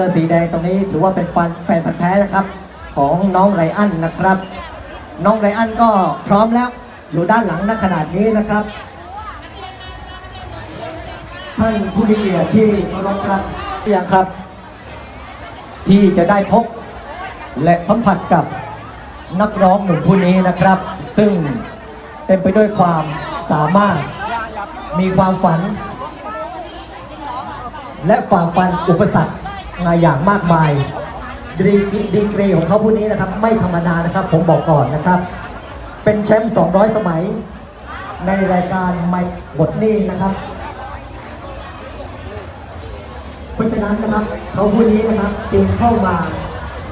เสื้อสีแดงตรงนี้ถือว่าเป็นแฟนแฟนพันธ์แท้นะครับ ของน้องไรอันนะครับ น้องไรอันก็พร้อมแล้วอยู่ด้านหลังณขนาดนี้นะครับ ท่านผู้มีเกียรติที่เคารพครับเพียงครับ ที่จะได้พบและสัมผัสกับนักร้องหนุ่มผู้นี้นะครับ ซึ่งเต็มไปด้วยความสามารถมีความฝัน และฝ่าฟันอุปสรรค มาอย่างมากมายดีกรีดีกรีของเขาผู้นี้นะครับ ไม่ธรรมดานะครับ ผมบอกก่อนนะครับ เป็นแชมป์ 200 สมัย ในรายการไม่บทนี้นะครับเพราะฉะนั้นนะครับเขาผู้นี้นะครับจึงเข้ามา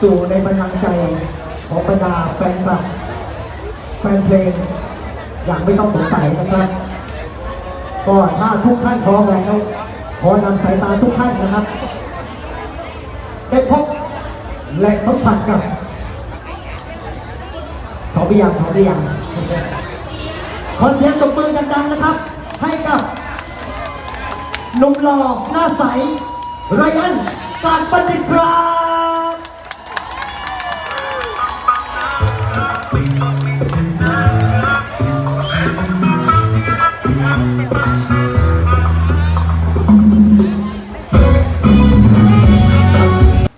สู่ในบันลังใจของบรรดาแฟนคลับแฟนเพลงอย่างไม่ต้องสงสัยนะครับก็ถ้าทุกท่านพร้อมแล้วขอนำสายตาทุกท่านนะครับ ได้พบและสัมผัสกับเขาไปยังเขาไปยังขอเสียงตบมือดังๆนะครับ ให้กับหนุ่มหล่อหน้าใสไรอันการปฏิครับ